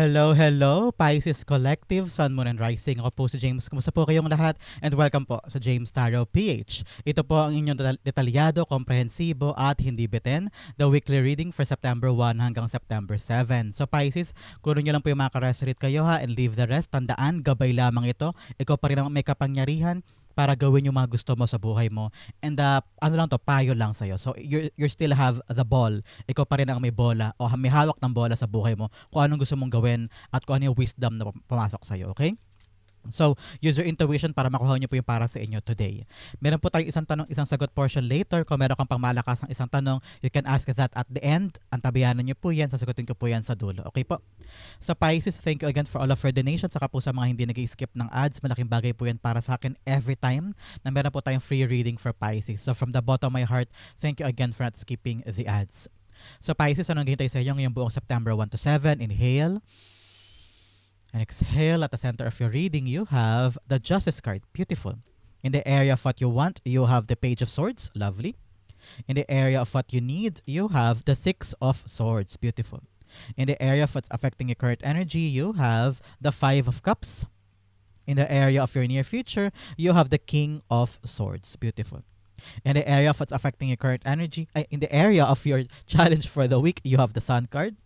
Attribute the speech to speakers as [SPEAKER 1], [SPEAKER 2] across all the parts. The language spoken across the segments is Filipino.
[SPEAKER 1] Hello, hello, Pisces Collective, Sun, Moon, and Rising. Ako po si James. Kumusta po kayong lahat? And welcome po sa James Tarot PH. Ito po ang inyong detal- detalyado, komprehensibo, at hindi bitin, the weekly reading for September 1 hanggang September 7. So Pisces, kunin nyo lang po yung mga karesolute kayo ha, and leave the rest. Tandaan, gabay lamang ito. Ikaw pa rin ang may kapangyarihan para gawin yung mga gusto mo sa buhay mo. And uh, ano lang to, payo lang sa'yo. So you you still have the ball. Ikaw pa rin ang may bola o may hawak ng bola sa buhay mo kung anong gusto mong gawin at kung ano yung wisdom na pumasok sa'yo. Okay? So, use your intuition para makuha niyo po yung para sa inyo today. Meron po tayong isang tanong, isang sagot portion later. Kung meron kang pangmalakas ng isang tanong, you can ask that at the end. Antabayanan niyo po yan. Sasagutin ko po yan sa dulo. Okay po? Sa Pisces, thank you again for all of your donations. Saka po sa mga hindi nag skip ng ads, malaking bagay po yan para sa akin every time na meron po tayong free reading for Pisces. So from the bottom of my heart, thank you again for not skipping the ads. So Pisces, anong hintay sa inyo ngayong buong September 1 to 7? Inhale. And exhale at the center of your reading, you have the Justice card. Beautiful. In the area of what you want, you have the Page of Swords. Lovely. In the area of what you need, you have the Six of Swords. Beautiful. In the area of what's affecting your current energy, you have the Five of Cups. In the area of your near future, you have the King of Swords. Beautiful. In the area of what's affecting your current energy, ay, in the area of your challenge for the week, you have the Sun card.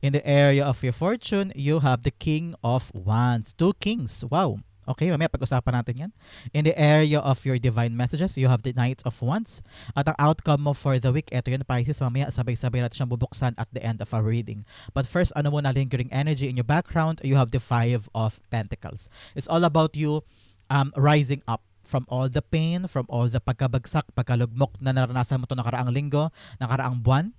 [SPEAKER 1] In the area of your fortune, you have the King of Wands. Two kings. Wow. Okay, mamaya pag-usapan natin yan. In the area of your divine messages, you have the Knight of Wands. At ang outcome mo for the week, eto yun, Pisces, mamaya sabay-sabay natin siyang bubuksan at the end of our reading. But first, ano muna lingering energy in your background, you have the Five of Pentacles. It's all about you um, rising up from all the pain, from all the pagkabagsak, pagkalugmok na naranasan mo to nakaraang linggo, nakaraang buwan,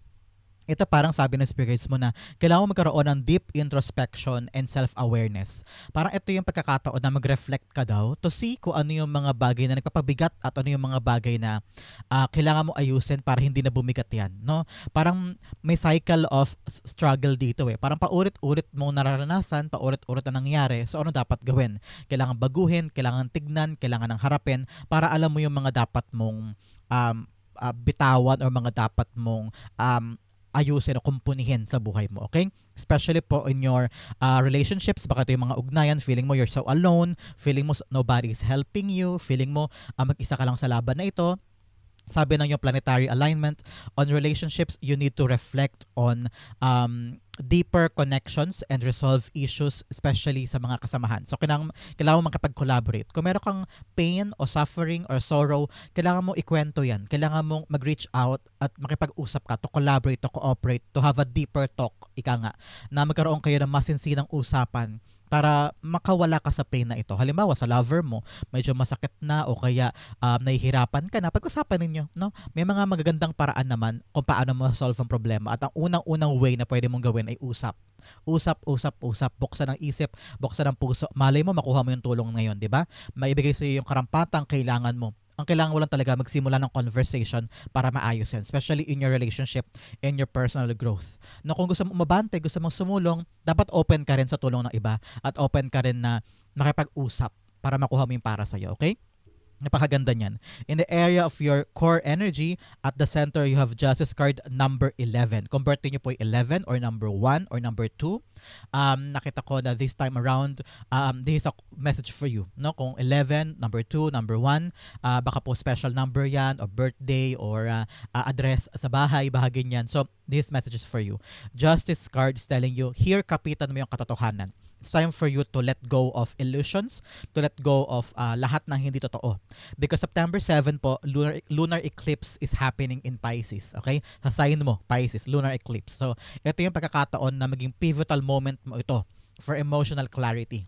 [SPEAKER 1] ito parang sabi ng spirits mo na kailangan mo magkaroon ng deep introspection and self-awareness. Parang ito yung pagkakataon na mag-reflect ka daw to see kung ano yung mga bagay na nagpapabigat at ano yung mga bagay na uh, kailangan mo ayusin para hindi na bumigat yan. No? Parang may cycle of struggle dito eh. Parang paulit-ulit mong nararanasan, paulit-ulit na nangyari. So ano dapat gawin? Kailangan baguhin, kailangan tignan, kailangan ng harapin para alam mo yung mga dapat mong um, uh, bitawan or mga dapat mong um, ayusin o kumpunihin sa buhay mo, okay? Especially po in your uh, relationships, baka ito yung mga ugnayan, feeling mo you're so alone, feeling mo nobody is helping you, feeling mo uh, mag-isa ka lang sa laban na ito, sabi ng yung planetary alignment on relationships you need to reflect on um, deeper connections and resolve issues especially sa mga kasamahan. So kailangan, kailangan mo makapag-collaborate kung meron kang pain o suffering or sorrow kailangan mo ikwento yan. Kailangan mong mag-reach out at makipag-usap ka to collaborate, to cooperate to have a deeper talk ika nga na magkaroon kayo ng masinsinang usapan para makawala ka sa pain na ito. Halimbawa, sa lover mo, medyo masakit na o kaya um, nahihirapan ka na, pag-usapan ninyo. No? May mga magagandang paraan naman kung paano mo solve ang problema. At ang unang-unang way na pwede mong gawin ay usap. Usap, usap, usap. Buksan ng isip, buksan ng puso. Malay mo, makuha mo yung tulong ngayon, di ba? Maibigay sa iyo yung karampatang kailangan mo ang kailangan mo lang talaga magsimula ng conversation para maayos yan, especially in your relationship and your personal growth. No, kung gusto mo umabante, gusto mong sumulong, dapat open ka rin sa tulong ng iba at open ka rin na makipag-usap para makuha mo yung para sa'yo, okay? Napakaganda niyan. In the area of your core energy, at the center you have Justice card number 11. Convert niyo po 11 or number 1 or number 2. Um, nakita ko na this time around, um, this is a message for you. No? Kung 11, number 2, number 1, uh, baka po special number yan, or birthday, or uh, uh, address sa bahay, bahagi niyan. So, this message is for you. Justice card is telling you, here kapitan mo yung katotohanan it's time for you to let go of illusions, to let go of uh, lahat ng hindi totoo. Because September 7 po, lunar, lunar eclipse is happening in Pisces. Okay? Sa sign mo, Pisces, lunar eclipse. So, ito yung pagkakataon na maging pivotal moment mo ito for emotional clarity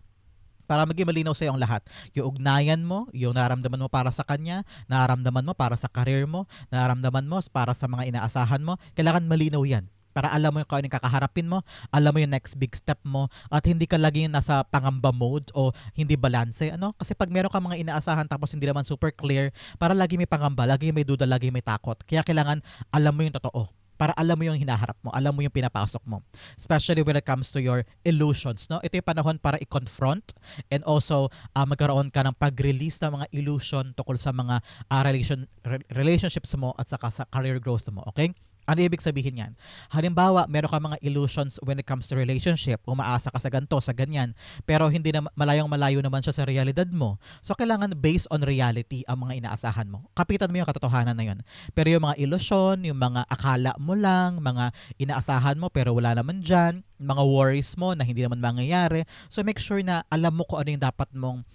[SPEAKER 1] para maging malinaw sa iyo ang lahat. Yung ugnayan mo, yung naramdaman mo para sa kanya, naramdaman mo para sa career mo, naramdaman mo para sa mga inaasahan mo, kailangan malinaw yan para alam mo yung kung kakaharapin mo, alam mo yung next big step mo, at hindi ka lagi nasa pangamba mode o hindi balanse. Ano? Kasi pag meron ka mga inaasahan tapos hindi naman super clear, para lagi may pangamba, lagi may duda, lagi may takot. Kaya kailangan alam mo yung totoo para alam mo yung hinaharap mo, alam mo yung pinapasok mo. Especially when it comes to your illusions, no? Ito yung panahon para i-confront and also uh, magkaroon ka ng pag-release ng mga illusion tungkol sa mga uh, relation re- relationships mo at saka sa career growth mo, okay? Ano ibig sabihin yan? Halimbawa, meron ka mga illusions when it comes to relationship. Umaasa ka sa ganto, sa ganyan. Pero hindi na malayong malayo naman siya sa realidad mo. So, kailangan based on reality ang mga inaasahan mo. Kapitan mo yung katotohanan na yun. Pero yung mga illusion, yung mga akala mo lang, mga inaasahan mo pero wala naman dyan, mga worries mo na hindi naman mangyayari. So, make sure na alam mo kung ano yung dapat mong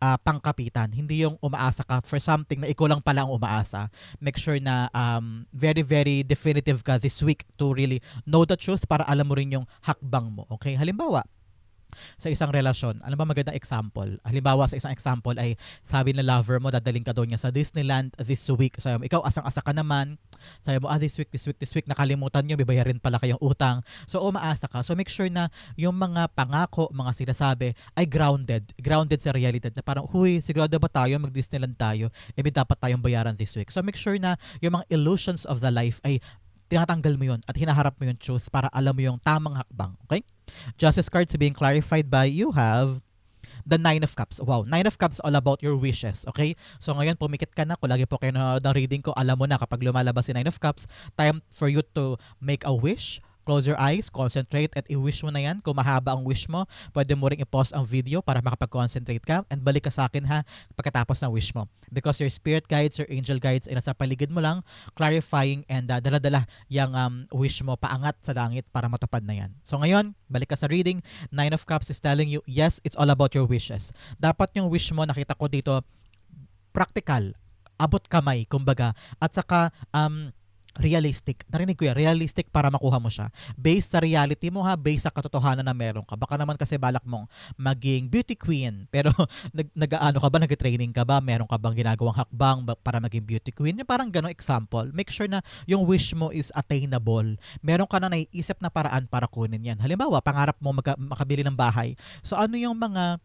[SPEAKER 1] ah, pangkapitan. Hindi yung umaasa ka for something na ikaw lang pala ang umaasa. Make sure na um, very, very definitive ka this week to really know the truth para alam mo rin yung hakbang mo. Okay? Halimbawa, sa isang relasyon, ano ba magandang example? Halimbawa sa isang example ay sabi ng lover mo, dadaling ka daw niya sa Disneyland this week. Sabi mo, ikaw asang-asa ka naman. Sabi mo, ah, this week, this week, this week, nakalimutan niyo, bibayarin pala kayong utang. So, umaasa ka. So, make sure na yung mga pangako, mga sinasabi, ay grounded. Grounded sa realidad. Na parang, huy, sigurado ba tayo, mag-Disneyland tayo? E may dapat tayong bayaran this week. So, make sure na yung mga illusions of the life ay tinatanggal mo yun at hinaharap mo yung truth para alam mo yung tamang hakbang. Okay? Justice cards being clarified by you have the Nine of Cups. Wow, Nine of Cups all about your wishes, okay? So ngayon, pumikit ka na. Kung lagi po kayo nanonood ng reading ko, alam mo na kapag lumalabas si Nine of Cups, time for you to make a wish. Close your eyes, concentrate, at i-wish mo na yan. Kung mahaba ang wish mo, pwede mo rin i-pause ang video para makapag-concentrate ka and balik ka sa akin ha pagkatapos ng wish mo. Because your spirit guides, your angel guides ay nasa paligid mo lang, clarifying and uh, dala-dala yung um, wish mo paangat sa langit para matupad na yan. So ngayon, balik ka sa reading. Nine of Cups is telling you, yes, it's all about your wishes. Dapat yung wish mo, nakita ko dito, practical, abot kamay, kumbaga, at saka um, realistic. Narinig ko yan, realistic para makuha mo siya. Based sa reality mo ha, based sa katotohanan na meron ka. Baka naman kasi balak mong maging beauty queen, pero nag, nag-ano ka ba, nag-training ka ba, meron ka bang ginagawang hakbang ba- para maging beauty queen? Yung parang ganong example. Make sure na yung wish mo is attainable. Meron ka na naiisip na paraan para kunin yan. Halimbawa, pangarap mo magka- makabili ng bahay. So ano yung mga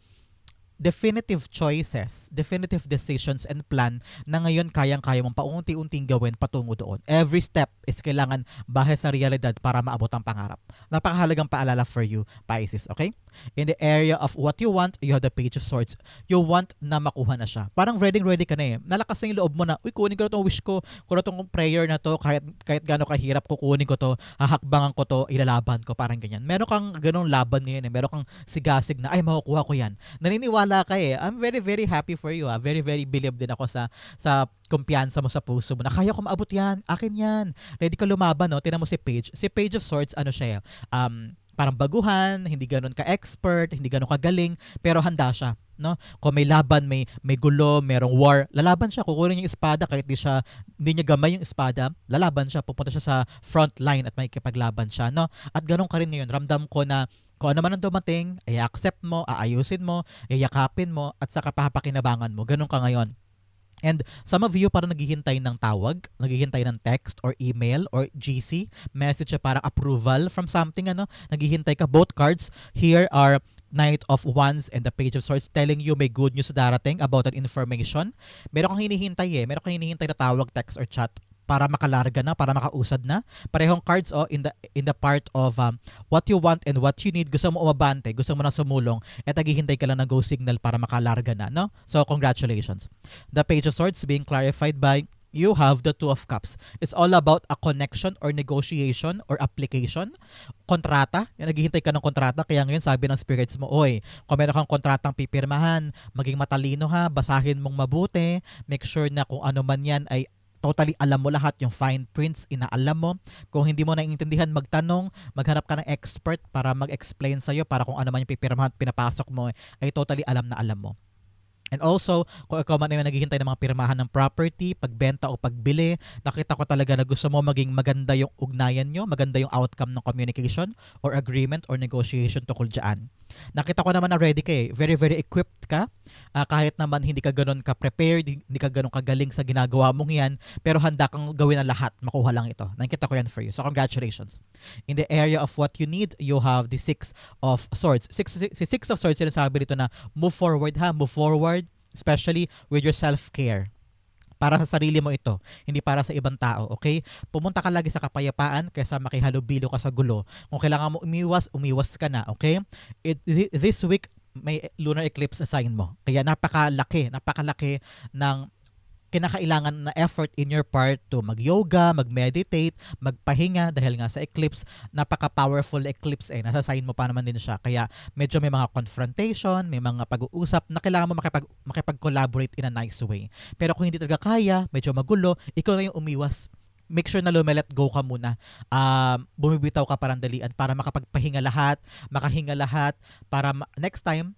[SPEAKER 1] definitive choices, definitive decisions and plan na ngayon kayang-kaya mong paunti-unting gawin patungo doon. Every step is kailangan bahis sa realidad para maabot ang pangarap. Napakahalagang paalala for you, Pisces, okay? In the area of what you want, you have the Page of Swords. You want na makuha na siya. Parang ready-ready ka na eh. Nalakas na yung loob mo na, uy, kunin ko na itong wish ko. Kunin itong prayer na to, kahit, kahit gano'ng kahirap, kukunin ko to, hahakbangan ko to, ilalaban ko, parang ganyan. Meron kang ganong laban ngayon eh. Meron kang sigasig na, ay, makukuha ko yan. Naniniwala ka eh. I'm very, very happy for you. Ah. Very, very believe din ako sa sa kumpiyansa mo sa puso mo na kaya ko maabot yan, akin yan. Ready ka lumaban, no? Tinan mo si Page. Si Page of Swords, ano siya, eh, um, parang baguhan, hindi ganun ka-expert, hindi ganun kagaling, pero handa siya, no? Kung may laban, may may gulo, merong war, lalaban siya, kukunin yung espada kahit di siya hindi niya gamay yung espada, lalaban siya, pupunta siya sa front line at may kipaglaban siya, no? At ganun ka rin ngayon, ramdam ko na kung ano man ang dumating, i-accept mo, aayusin mo, iyakapin mo, at saka papakinabangan mo. Ganun ka ngayon. And some of you parang naghihintay ng tawag, naghihintay ng text or email or GC, message na parang approval from something, ano, naghihintay ka. Both cards here are Knight of Wands and the Page of Swords telling you may good news darating about that information. Meron kang hinihintay eh. Meron kang hinihintay na tawag, text, or chat para makalarga na, para makausad na. Parehong cards oh in the in the part of um, what you want and what you need. Gusto mo umabante, gusto mo na sumulong, at naghihintay ka lang ng go signal para makalarga na, no? So congratulations. The Page of Swords being clarified by you have the Two of Cups. It's all about a connection or negotiation or application. Kontrata. Yan, naghihintay ka ng kontrata. Kaya ngayon sabi ng spirits mo, oy, kung meron kang kontratang pipirmahan, maging matalino ha, basahin mong mabuti, make sure na kung ano man yan ay totally alam mo lahat yung fine prints, inaalam mo. Kung hindi mo naiintindihan, magtanong, maghanap ka ng expert para mag-explain sa'yo para kung ano man yung pipirmahan at pinapasok mo ay totally alam na alam mo. And also, kung ikaw man ay naghihintay ng mga pirmahan ng property, pagbenta o pagbili, nakita ko talaga na gusto mo maging maganda yung ugnayan nyo, maganda yung outcome ng communication or agreement or negotiation tungkol dyan. Nakita ko naman na ready ka eh. Very, very equipped ka. Ah, kahit naman hindi ka ganun ka-prepared, hindi ka ganun kagaling sa ginagawa mong yan, pero handa kang gawin ang lahat. Makuha lang ito. Nakita ko yan for you. So, congratulations. In the area of what you need, you have the Six of Swords. Six, si Six of Swords, sinasabi dito na move forward ha, move forward, especially with your self-care. Para sa sarili mo ito, hindi para sa ibang tao, okay? Pumunta ka lagi sa kapayapaan kaysa makihalubilo ka sa gulo. Kung kailangan mo umiwas, umiwas ka na, okay? It, thi- this week, may lunar eclipse na sign mo. Kaya napakalaki, napakalaki ng kinakailangan na effort in your part to mag-yoga, mag-meditate, magpahinga dahil nga sa eclipse, napaka-powerful eclipse eh. Nasa sign mo pa naman din siya. Kaya medyo may mga confrontation, may mga pag-uusap na kailangan mo makipag, makipag-collaborate in a nice way. Pero kung hindi talaga kaya, medyo magulo, ikaw na yung umiwas make sure na lumelet go ka muna. Um, bumibitaw ka parang dalian para makapagpahinga lahat, makahinga lahat, para ma- next time,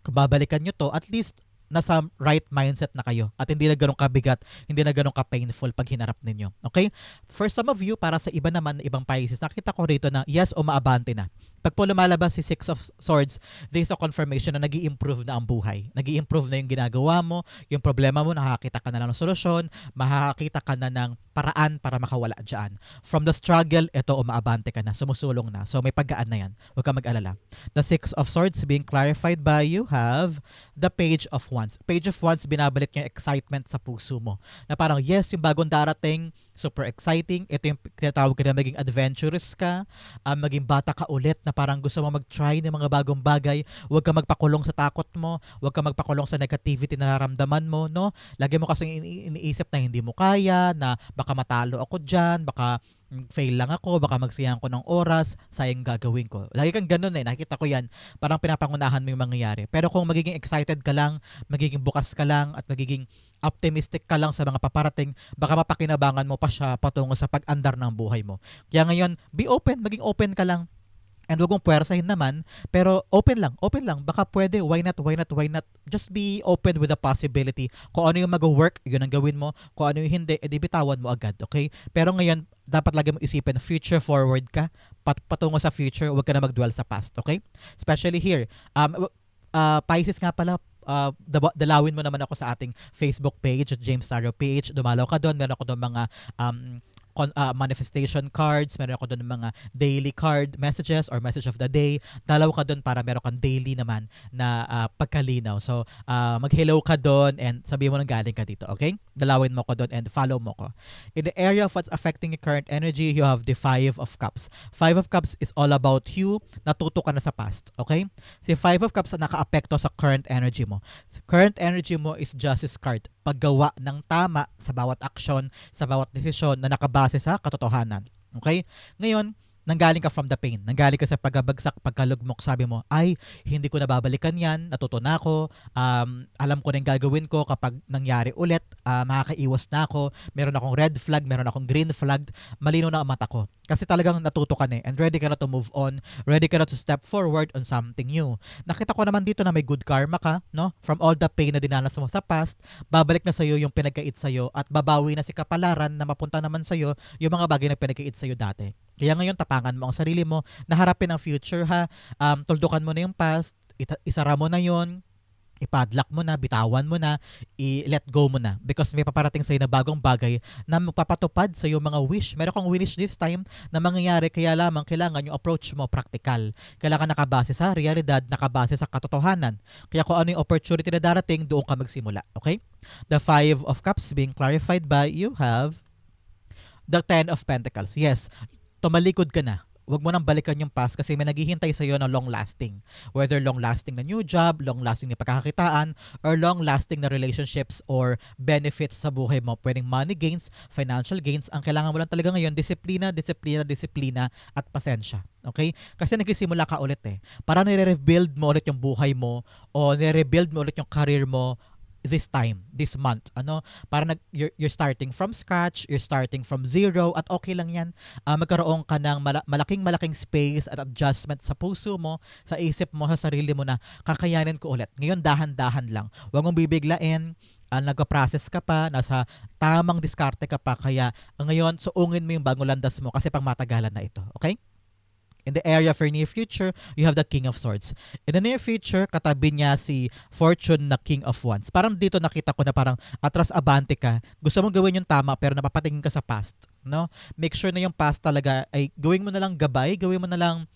[SPEAKER 1] kung babalikan nyo to, at least nasa right mindset na kayo at hindi na ganun kabigat, hindi na ganun ka-painful pag hinarap ninyo. Okay? For some of you, para sa iba naman, ibang Pisces, nakita ko rito na yes, umaabante na. Pag po lumalabas si Six of Swords, this is a confirmation na nag improve na ang buhay. nag improve na yung ginagawa mo, yung problema mo, nakakita ka na ng solusyon, makakita ka na ng paraan para makawala dyan. From the struggle, ito, umaabante ka na, sumusulong na. So may paggaan na yan. Huwag ka mag-alala. The Six of Swords being clarified by you have the Page of Wands. Page of Wands, binabalik yung excitement sa puso mo. Na parang, yes, yung bagong darating, super exciting. Ito yung tinatawag ka na maging adventurous ka, uh, maging bata ka ulit na parang gusto mo mag-try ng mga bagong bagay. Huwag ka magpakulong sa takot mo, huwag ka magpakulong sa negativity na nararamdaman mo, no? Lagi mo kasi ini- iniisip na hindi mo kaya, na baka matalo ako dyan, baka fail lang ako, baka magsayang ko ng oras, sayang gagawin ko. Lagi kang ganun eh, nakikita ko yan, parang pinapangunahan mo yung mangyayari. Pero kung magiging excited ka lang, magiging bukas ka lang, at magiging optimistic ka lang sa mga paparating, baka mapakinabangan mo pa siya patungo sa pag-andar ng buhay mo. Kaya ngayon, be open, maging open ka lang And wag mong puwersahin naman, pero open lang, open lang. Baka pwede, why not, why not, why not? Just be open with the possibility. Kung ano yung mag-work, yun ang gawin mo. Kung ano yung hindi, edi bitawan mo agad, okay? Pero ngayon, dapat lagi mo isipin, future forward ka, pat patungo sa future, wag ka na mag-dwell sa past, okay? Especially here. Um, uh, Pisces nga pala, uh, dalawin mo naman ako sa ating Facebook page James Taro PH. Dumalaw ka doon. Meron ako doon mga um, con- uh, manifestation cards, meron ako doon mga daily card messages or message of the day. Dalaw ka doon para meron kang daily naman na uh, pagkalinaw. So, uh, mag-hello ka doon and sabi mo nang galing ka dito, okay? Dalawin mo ko doon and follow mo ko. In the area of what's affecting your current energy, you have the Five of Cups. Five of Cups is all about you. Natuto ka na sa past, okay? Si Five of Cups na naka-apekto sa current energy mo. Current energy mo is Justice card paggawa ng tama sa bawat aksyon, sa bawat desisyon na nakabase sa katotohanan. Okay? Ngayon, nanggaling ka from the pain, nanggaling ka sa pagabagsak, pagkalugmok, sabi mo, ay, hindi ko nababalikan yan, natuto na ako, um, alam ko na yung gagawin ko kapag nangyari ulit, uh, makakaiwas na ako, meron akong red flag, meron akong green flag, malino na ang mata ko. Kasi talagang natuto ka na eh, and ready ka na to move on, ready ka na to step forward on something new. Nakita ko naman dito na may good karma ka, no? From all the pain na dinanas mo sa past, babalik na sa'yo yung pinagkait sa'yo at babawi na si kapalaran na mapunta naman sa'yo yung mga bagay na pinagkait sa'yo dati. Kaya ngayon, tapangan mo ang sarili mo, naharapin ang future ha, um, tuldukan mo na yung past, isara mo na yon ipadlock mo na, bitawan mo na, i-let go mo na. Because may paparating sa'yo na bagong bagay na magpapatupad sa iyong mga wish. Meron kang wish this time na mangyayari, kaya lamang kailangan yung approach mo practical. Kailangan nakabase sa realidad, nakabase sa katotohanan. Kaya kung ano yung opportunity na darating, doon ka magsimula. Okay? The Five of Cups being clarified by you have the Ten of Pentacles. Yes, tumalikod ka na. Huwag mo nang balikan yung past kasi may naghihintay sa iyo na long lasting. Whether long lasting na new job, long lasting na pagkakakitaan, or long lasting na relationships or benefits sa buhay mo. Pwedeng money gains, financial gains. Ang kailangan mo lang talaga ngayon, disiplina, disiplina, disiplina, at pasensya. Okay? Kasi nagsisimula ka ulit eh. Para nire-rebuild mo ulit yung buhay mo o nire-rebuild mo ulit yung career mo this time, this month. Ano, para nag you're, you're starting from scratch, you're starting from zero at okay lang 'yan. Uh, magkaroon ka ng mala- malaking malaking space at adjustment sa puso mo, sa isip mo, sa sarili mo na kakayanin ko ulit. Ngayon dahan-dahan lang. Huwag mong bibiglain, uh, nagka-process ka pa, nasa tamang diskarte ka pa, kaya ngayon suungin mo yung bagong landas mo kasi pang matagalan na ito. Okay? In the area for near future, you have the King of Swords. In the near future, katabi niya si Fortune na King of Wands. Parang dito nakita ko na parang atras abante ka. Gusto mong gawin yung tama pero napapatingin ka sa past. No? Make sure na yung past talaga ay gawin mo na lang gabay, gawin mo na lang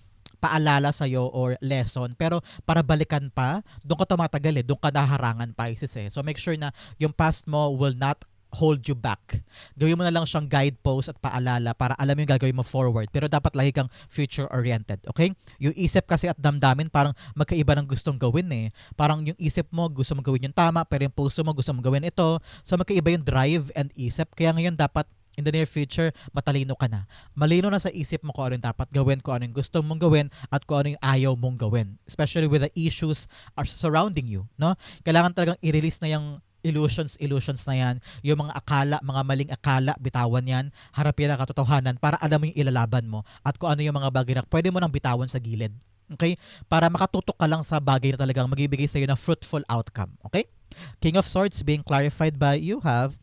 [SPEAKER 1] paalala sa'yo or lesson. Pero para balikan pa, doon ka tumatagal eh. Doon ka naharangan pa, Isis eh. So make sure na yung past mo will not hold you back. Gawin mo na lang siyang guidepost at paalala para alam yung gagawin mo forward. Pero dapat lagi kang future-oriented, okay? Yung isip kasi at damdamin parang magkaiba ng gustong gawin eh. Parang yung isip mo gusto mo gawin yung tama, pero yung puso mo gusto mo gawin ito. So magkaiba yung drive and isip. Kaya ngayon dapat in the near future, matalino ka na. Malino na sa isip mo kung ano yung dapat gawin, kung ano yung gusto mong gawin, at kung ano yung ayaw mong gawin. Especially with the issues are surrounding you. No? Kailangan talagang i-release na yung illusions, illusions na yan, yung mga akala, mga maling akala, bitawan yan, harapin ang katotohanan para alam mo yung ilalaban mo at kung ano yung mga bagay na pwede mo nang bitawan sa gilid. Okay? Para makatutok ka lang sa bagay na talagang magbibigay sa iyo ng fruitful outcome. Okay? King of Swords being clarified by you have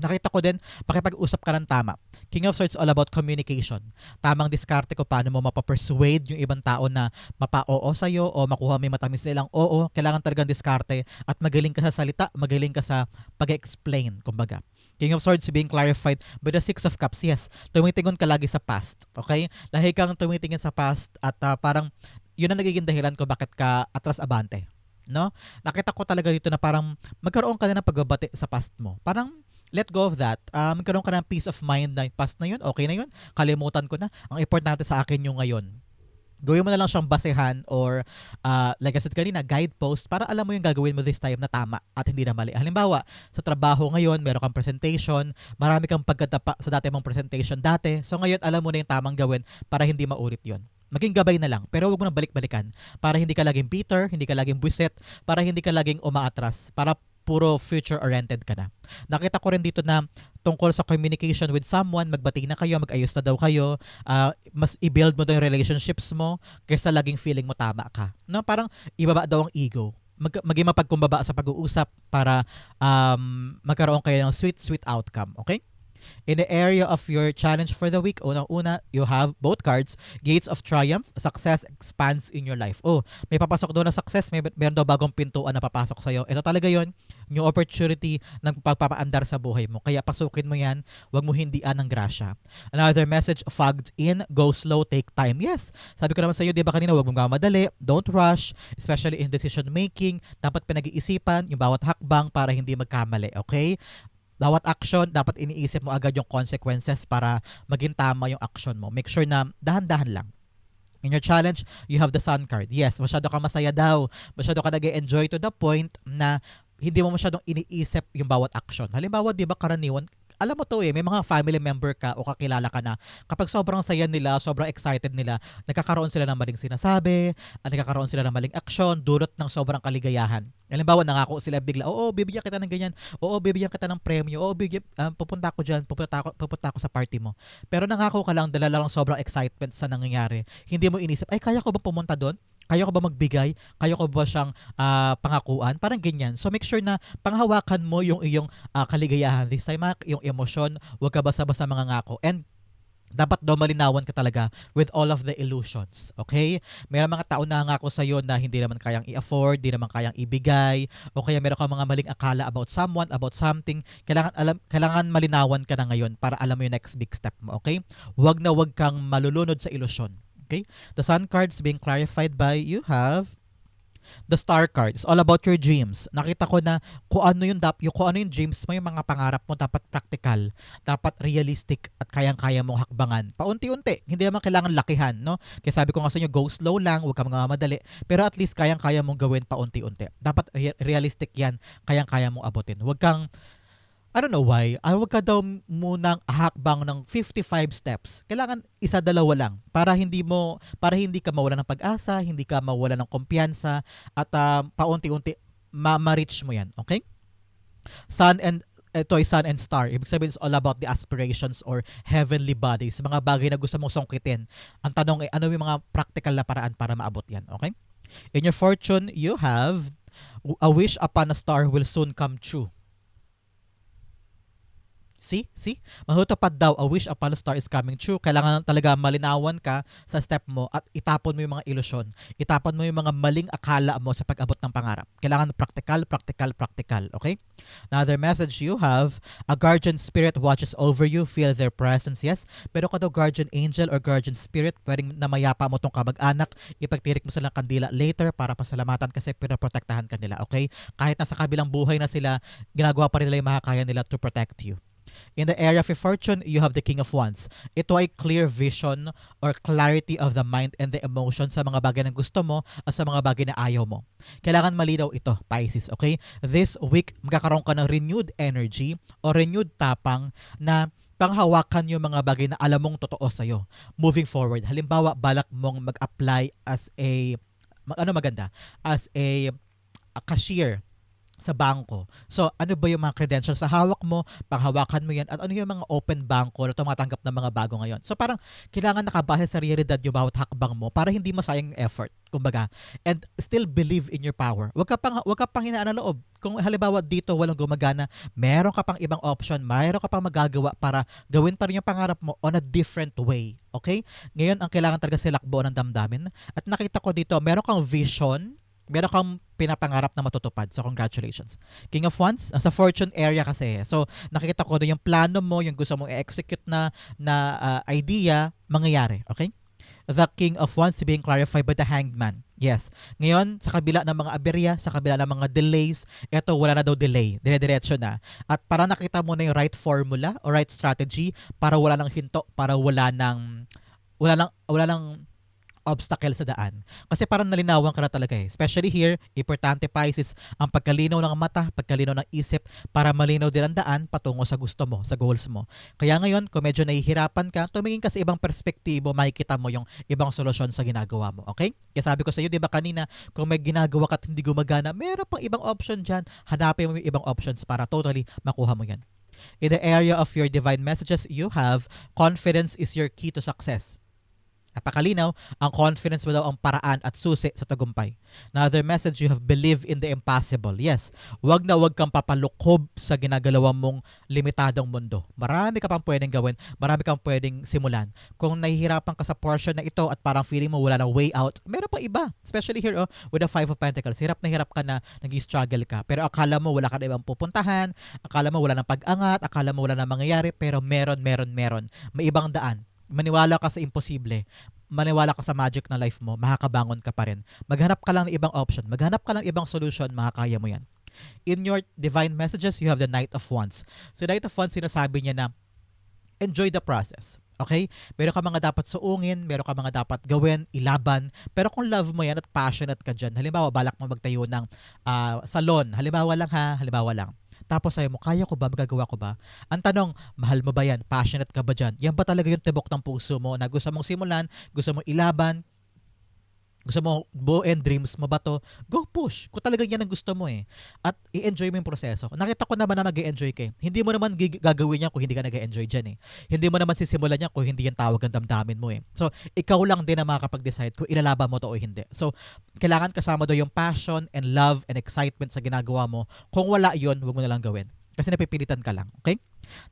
[SPEAKER 1] Nakita ko din, pakipag-usap ka ng tama. King of Swords all about communication. Tamang diskarte ko paano mo mapapersuade yung ibang tao na mapa-oo sa'yo o makuha may matamis nilang oo. Kailangan talagang diskarte at magaling ka sa salita, magaling ka sa pag-explain, kumbaga. King of Swords being clarified by the Six of Cups. Yes, tumitingon ka lagi sa past. Okay? Lahi kang tumitingin sa past at uh, parang yun ang nagiging dahilan ko bakit ka atras abante. No? Nakita ko talaga dito na parang magkaroon ka na ng pagbabati sa past mo. Parang let go of that. Um, magkaroon ka ng peace of mind na past na yun, okay na yun, kalimutan ko na. Ang importante sa akin yung ngayon. Gawin mo na lang siyang basehan or uh, like I said kanina, guidepost para alam mo yung gagawin mo this time na tama at hindi na mali. Halimbawa, sa trabaho ngayon, meron kang presentation, marami kang pagkatapa sa dati mong presentation dati. So ngayon, alam mo na yung tamang gawin para hindi maulit yon maging gabay na lang pero wag mo na balik-balikan para hindi ka laging bitter, hindi ka laging buwiset, para hindi ka laging umaatras, para puro future-oriented ka na. Nakita ko rin dito na tungkol sa communication with someone, magbati na kayo, mag-ayos na daw kayo, uh, mas i-build mo daw yung relationships mo kaysa laging feeling mo tama ka. No? Parang ibaba daw ang ego. Mag- maging mapagkumbaba sa pag-uusap para um, magkaroon kayo ng sweet, sweet outcome. Okay? In the area of your challenge for the week, unang-una, you have both cards, Gates of Triumph, Success expands in your life. Oh, may papasok doon na success, may meron daw bagong pintuan na papasok sa'yo. Ito talaga yon new opportunity ng pagpapaandar sa buhay mo. Kaya pasukin mo yan, wag mo hindian ng grasya. Another message, fogged in, go slow, take time. Yes, sabi ko naman sa iyo, di ba kanina, wag mong mamadali, don't rush, especially in decision making, dapat pinag-iisipan yung bawat hakbang para hindi magkamali, okay? Bawat action, dapat iniisip mo agad yung consequences para maging tama yung action mo. Make sure na dahan-dahan lang. In your challenge, you have the sun card. Yes, masyado ka masaya daw. Masyado ka nag enjoy to the point na hindi mo masyadong iniisip yung bawat action. Halimbawa, di ba karaniwan, alam mo to eh, may mga family member ka o kakilala ka na kapag sobrang saya nila, sobrang excited nila, nagkakaroon sila ng maling sinasabi, at nagkakaroon sila ng maling aksyon, dulot ng sobrang kaligayahan. Halimbawa, nangako sila bigla, oo, bibigyan kita ng ganyan, oo, bibigyan kita ng premyo, oo, bibigyan, um, pupunta ako dyan, pupunta ako, pupunta ako sa party mo. Pero nangako ka lang, dala lang sobrang excitement sa nangyayari. Hindi mo inisip, ay, kaya ko ba pumunta doon? Kaya ko ba magbigay? Kaya ko ba siyang uh, pangakuan? Parang ganyan. So make sure na panghawakan mo yung iyong uh, kaligayahan this time, yung emosyon. Huwag ka basta-basta mga ngako. And dapat daw malinawan ka talaga with all of the illusions. Okay? May mga tao na ngako sa iyo na hindi naman kayang i-afford, hindi naman kayang ibigay, o kaya meron kang mga maling akala about someone, about something. Kailangan alam kailangan malinawan ka na ngayon para alam mo yung next big step mo, okay? Huwag na huwag kang malulunod sa ilusyon. Okay? The sun cards being clarified by you have the star card. It's all about your dreams. Nakita ko na kung ano yung dap, yung kung ano yung dreams mo, yung mga pangarap mo dapat practical, dapat realistic at kayang-kaya mong hakbangan. Paunti-unti, hindi naman kailangan lakihan, no? Kaya sabi ko nga sa inyo, go slow lang, huwag ka mga madali, pero at least kayang-kaya mong gawin paunti-unti. Dapat re- realistic 'yan, kayang-kaya mong abutin. Huwag kang I don't know why, ah, huwag ka daw munang hakbang ng 55 steps. Kailangan isa dalawa lang para hindi mo para hindi ka mawala ng pag-asa, hindi ka mawala ng kumpiyansa at uh, paunti-unti ma-reach mo 'yan, okay? Sun and ito ay sun and star. Ibig sabihin it's all about the aspirations or heavenly bodies, mga bagay na gusto mong sungkitin. Ang tanong ay ano yung mga practical na paraan para maabot 'yan, okay? In your fortune, you have a wish upon a star will soon come true. See? See? Mahutupad daw, a wish upon a star is coming true. Kailangan talaga malinawan ka sa step mo at itapon mo yung mga ilusyon. Itapon mo yung mga maling akala mo sa pag-abot ng pangarap. Kailangan practical, practical, practical. Okay? Another message you have, a guardian spirit watches over you, feel their presence, yes. Pero ka daw guardian angel or guardian spirit, pwedeng namayapa mo tong kamag-anak, ipagtirik mo silang kandila later para pasalamatan kasi pinaprotektahan ka nila, okay? Kahit nasa kabilang buhay na sila, ginagawa pa rin nila yung makakaya nila to protect you. In the area of fortune, you have the King of Wands. Ito ay clear vision or clarity of the mind and the emotion sa mga bagay na gusto mo at sa mga bagay na ayaw mo. Kailangan malinaw ito, Pisces, okay? This week, magkakaroon ka ng renewed energy or renewed tapang na panghawakan yung mga bagay na alam mong totoo sa'yo. Moving forward, halimbawa, balak mong mag-apply as a, ano maganda, as a, a cashier sa bangko. So, ano ba yung mga credentials sa hawak mo? Panghawakan mo yan. At ano yung mga open bangko na tumatanggap ng mga bago ngayon? So, parang kailangan nakabase sa realidad yung bawat hakbang mo para hindi masayang yung effort. Kumbaga, and still believe in your power. Huwag ka pang, huwag ka pang hinaan ng loob. Kung halimbawa dito walang gumagana, meron ka pang ibang option, meron ka pang magagawa para gawin pa rin yung pangarap mo on a different way. Okay? Ngayon, ang kailangan talaga silakbo ng damdamin. At nakita ko dito, meron kang vision, meron kang pinapangarap na matutupad. So, congratulations. King of Wands, sa fortune area kasi. So, nakikita ko na yung plano mo, yung gusto mong i-execute na, na uh, idea, mangyayari. Okay? The King of Wands being clarified by the Hanged Man. Yes. Ngayon, sa kabila ng mga aberya, sa kabila ng mga delays, eto wala na daw delay. Dire-diretso na. At para nakita mo na yung right formula or right strategy para wala nang hinto, para wala nang wala lang wala lang obstacle sa daan. Kasi parang nalinawan ka na talaga eh. Especially here, importante Pisces, ang pagkalinaw ng mata, pagkalinaw ng isip, para malinaw din ang daan patungo sa gusto mo, sa goals mo. Kaya ngayon, kung medyo nahihirapan ka, tumingin ka sa ibang perspektibo, makikita mo yung ibang solusyon sa ginagawa mo. Okay? Kaya sabi ko sa iyo, di ba kanina, kung may ginagawa ka at hindi gumagana, meron pang ibang option dyan. Hanapin mo yung ibang options para totally makuha mo yan. In the area of your divine messages, you have confidence is your key to success. Napakalinaw, ang confidence mo daw ang paraan at susi sa tagumpay. Another message, you have believe in the impossible. Yes, wag na wag kang papalukob sa ginagalawa mong limitadong mundo. Marami ka pang pwedeng gawin, marami kang pwedeng simulan. Kung nahihirapan ka sa portion na ito at parang feeling mo wala na way out, meron pa iba. Especially here oh, with the Five of Pentacles. Hirap na hirap ka na, nag-struggle ka. Pero akala mo wala ka na ibang pupuntahan, akala mo wala nang pag-angat, akala mo wala nang mangyayari, pero meron, meron, meron. May ibang daan maniwala ka sa imposible, maniwala ka sa magic na life mo, makakabangon ka pa rin. Maghanap ka lang ng ibang option, maghanap ka lang ng ibang solution, makakaya mo yan. In your divine messages, you have the Knight of Wands. So, Knight of Wands, sinasabi niya na, enjoy the process. Okay? Meron ka mga dapat suungin, meron ka mga dapat gawin, ilaban. Pero kung love mo yan at passionate ka dyan, halimbawa, balak mo magtayo ng uh, salon. Halimbawa lang ha, halimbawa lang. Tapos sabi mo, kaya ko ba? Magagawa ko ba? Ang tanong, mahal mo ba yan? Passionate ka ba dyan? Yan ba talaga yung tibok ng puso mo na gusto mong simulan, gusto mong ilaban, gusto mo buuin dreams mo ba to? Go push. Kung talaga yan ang gusto mo eh. At i-enjoy mo yung proseso. Nakita ko naman na mag enjoy ka eh. Hindi mo naman gagawin yan kung hindi ka nag enjoy dyan eh. Hindi mo naman sisimulan yan kung hindi yan tawag ang damdamin mo eh. So, ikaw lang din ang makakapag-decide kung ilalaban mo to o hindi. So, kailangan kasama do yung passion and love and excitement sa ginagawa mo. Kung wala yun, huwag mo na lang gawin. Kasi napipilitan ka lang. Okay?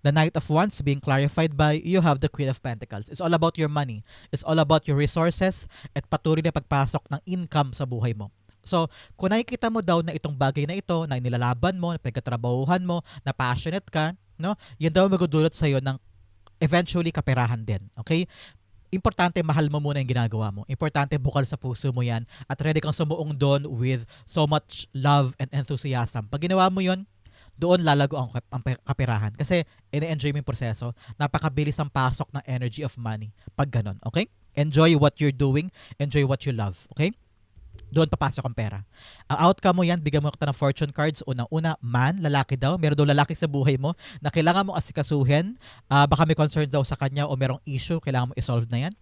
[SPEAKER 1] The Knight of Wands being clarified by you have the Queen of Pentacles. It's all about your money. It's all about your resources at patuloy na pagpasok ng income sa buhay mo. So, kung nakikita mo daw na itong bagay na ito, na nilalaban mo, na pagkatrabahuhan mo, na passionate ka, no? Yan daw magudulot sa iyo ng eventually kaperahan din. Okay? Importante mahal mo muna yung ginagawa mo. Importante bukal sa puso mo yan at ready kang sumuong doon with so much love and enthusiasm. Pag ginawa mo yon doon lalago ang, ang kapirahan. Kasi ine-enjoy mo yung proseso. Napakabilis ang pasok ng energy of money pag ganun. Okay? Enjoy what you're doing. Enjoy what you love. Okay? doon papasok ang pera. Ang outcome mo yan, bigyan mo ka ng fortune cards. Unang-una, man, lalaki daw. Meron daw lalaki sa buhay mo na kailangan mo asikasuhin. Uh, baka may concern daw sa kanya o merong issue, kailangan mo isolve na yan.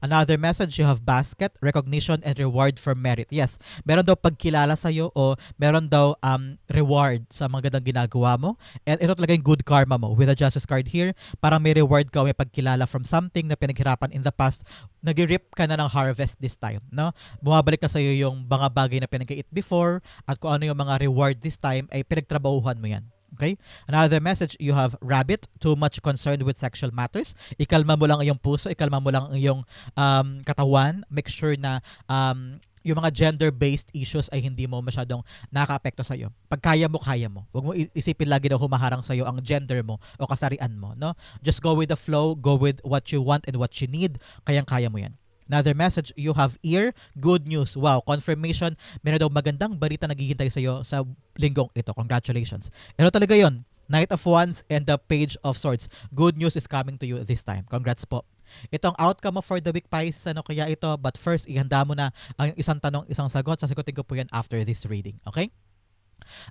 [SPEAKER 1] Another message, you have basket, recognition, and reward for merit. Yes, meron daw pagkilala sa iyo o meron daw um, reward sa mga gandang ginagawa mo. And ito talaga yung good karma mo. With a justice card here, parang may reward ka, may pagkilala from something na pinaghirapan in the past. Nag-rip ka na ng harvest this time. No? Bumabalik na sa iyo yung mga bagay na pinag before at kung ano yung mga reward this time ay pinagtrabahuhan mo yan. Okay? Another message, you have rabbit, too much concerned with sexual matters. Ikalma mo lang ang iyong puso, ikalma mo lang ang iyong um, katawan. Make sure na um, yung mga gender-based issues ay hindi mo masyadong nakaka-apekto sa'yo. Pag kaya mo, kaya mo. Huwag mo isipin lagi na humaharang sa'yo ang gender mo o kasarian mo. No? Just go with the flow, go with what you want and what you need. Kayang-kaya mo yan. Another message, you have ear, good news. Wow, confirmation. Meron daw magandang balita naghihintay sa'yo sa linggong ito. Congratulations. Ito talaga yon Knight of Wands and the Page of Swords. Good news is coming to you this time. Congrats po. Itong outcome mo for the week, Pisces, ano kaya ito? But first, ihanda mo na ang isang tanong, isang sagot. Sasagutin ko po yan after this reading. Okay?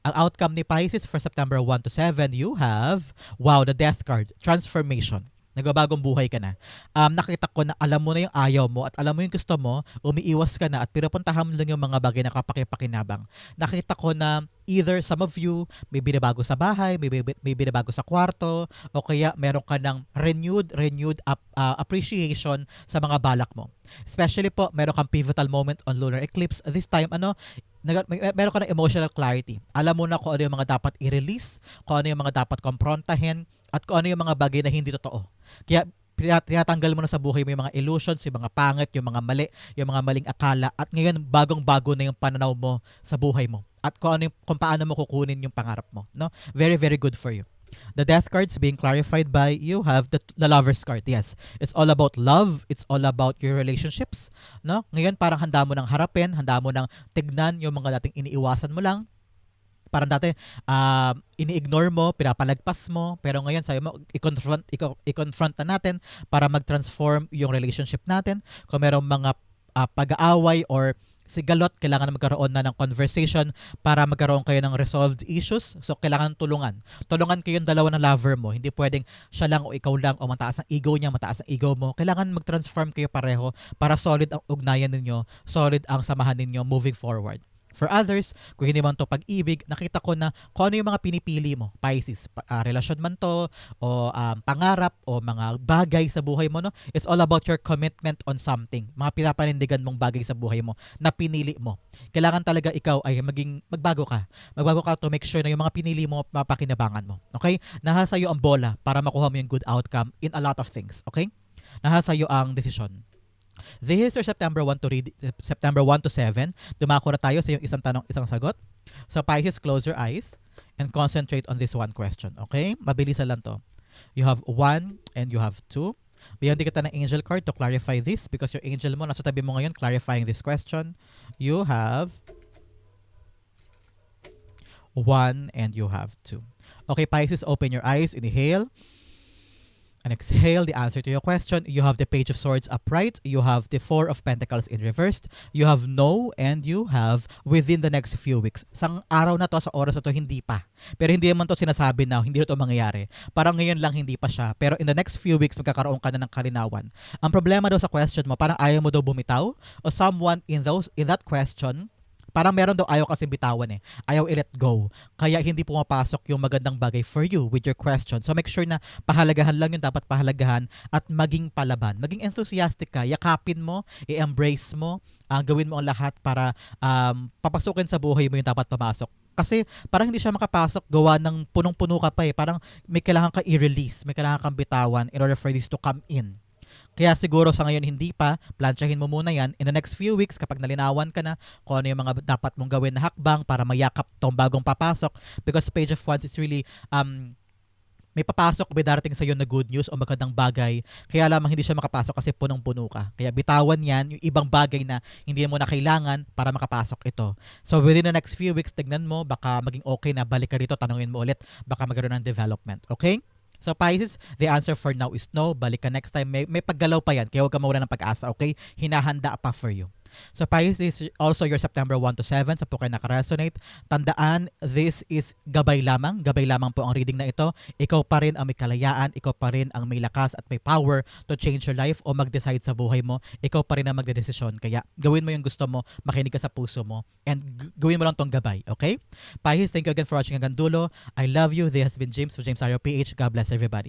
[SPEAKER 1] Ang outcome ni Pisces for September 1 to 7, you have, wow, the death card, transformation. Nagbabagong buhay ka na. Um, nakita ko na alam mo na yung ayaw mo at alam mo yung gusto mo, umiiwas ka na at pinapuntahan mo lang yung mga bagay na kapakipakinabang. Nakita ko na either some of you may binabago sa bahay, may, may, binabago sa kwarto, o kaya meron ka ng renewed, renewed up, uh, appreciation sa mga balak mo. Especially po, meron kang pivotal moment on lunar eclipse. This time, ano, nag- meron ka ng emotional clarity. Alam mo na kung ano yung mga dapat i-release, kung ano yung mga dapat komprontahin, at kung ano yung mga bagay na hindi totoo. Kaya tina- tinatanggal mo na sa buhay mo yung mga illusions, yung mga pangit, yung mga mali, yung mga maling akala at ngayon bagong-bago na yung pananaw mo sa buhay mo at kung ano yung, kung paano mo kukunin yung pangarap mo, no? Very very good for you. The death cards being clarified by you have the, the lover's card. Yes. It's all about love. It's all about your relationships. No? Ngayon parang handa mo nang harapin, handa mo nang tignan yung mga dating iniiwasan mo lang, parang dati uh, ini-ignore mo, pinapalagpas mo, pero ngayon sabi mo i-confront i-confront na natin para mag-transform yung relationship natin. Kung merong mga uh, pag-aaway or sigalot, kailangan na magkaroon na ng conversation para magkaroon kayo ng resolved issues. So, kailangan tulungan. Tulungan kayong dalawa ng lover mo. Hindi pwedeng siya lang o ikaw lang o mataas ang ego niya, mataas ang ego mo. Kailangan mag-transform kayo pareho para solid ang ugnayan ninyo, solid ang samahan ninyo moving forward. For others, kung hindi man to pag-ibig, nakita ko na kung ano yung mga pinipili mo. Pisces, ah, relasyon man to, o um, pangarap, o mga bagay sa buhay mo. No? It's all about your commitment on something. Mga pinapanindigan mong bagay sa buhay mo na pinili mo. Kailangan talaga ikaw ay maging magbago ka. Magbago ka to make sure na yung mga pinili mo, mapakinabangan mo. Okay? Nasa iyo ang bola para makuha mo yung good outcome in a lot of things. Okay? Nasa iyo ang desisyon. This is your September 1 to read September 1 to 7. Dumako na tayo sa yung isang tanong, isang sagot. So Pisces, close your eyes and concentrate on this one question. Okay? Mabilisan lang to. You have 1 and you have 2. Bigyan din kita ng angel card to clarify this because your angel mo nasa tabi mo ngayon clarifying this question. You have 1 and you have 2. Okay, Pisces, open your eyes. Inhale. And exhale the answer to your question. You have the Page of Swords upright. You have the Four of Pentacles in reversed. You have no and you have within the next few weeks. Sang araw na to, sa oras na to, hindi pa. Pero hindi naman to sinasabi na hindi na to mangyayari. Parang ngayon lang hindi pa siya. Pero in the next few weeks, magkakaroon ka na ng kalinawan. Ang problema daw sa question mo, parang ayaw mo daw bumitaw o someone in those in that question Parang meron daw ayaw kasi bitawan eh. Ayaw i-let go. Kaya hindi pumapasok yung magandang bagay for you with your question. So make sure na pahalagahan lang yung dapat pahalagahan at maging palaban. Maging enthusiastic ka. Yakapin mo, i-embrace mo, uh, gawin mo ang lahat para um, papasukin sa buhay mo yung dapat papasok. Kasi parang hindi siya makapasok gawa ng punong-puno ka pa eh. Parang may kailangan ka i-release, may kailangan kang bitawan in order for this to come in. Kaya siguro sa ngayon hindi pa, plansyahin mo muna yan. In the next few weeks, kapag nalinawan ka na kung ano yung mga dapat mong gawin na hakbang para mayakap tong bagong papasok. Because Page of Wands is really um, may papasok, may darating sa iyo na good news o magandang bagay. Kaya lamang hindi siya makapasok kasi punong-puno ka. Kaya bitawan yan, yung ibang bagay na hindi mo na kailangan para makapasok ito. So within the next few weeks, tignan mo, baka maging okay na, balik ka rito, tanungin mo ulit, baka magkaroon ng development. Okay? So Pisces, the answer for now is no. Balik ka next time. May, may paggalaw pa yan. Kaya huwag ka mawala ng pag-asa, okay? Hinahanda pa for you. So Pisces is also your September 1 to 7 sa po kayo nakaresonate. Tandaan, this is gabay lamang. Gabay lamang po ang reading na ito. Ikaw pa rin ang may kalayaan. Ikaw pa rin ang may lakas at may power to change your life o mag-decide sa buhay mo. Ikaw pa rin ang magdedesisyon. Kaya gawin mo yung gusto mo. Makinig ka sa puso mo. And gawin mo lang tong gabay. Okay? Pisces, thank you again for watching hanggang dulo. I love you. This has been James from James Ario PH. God bless everybody.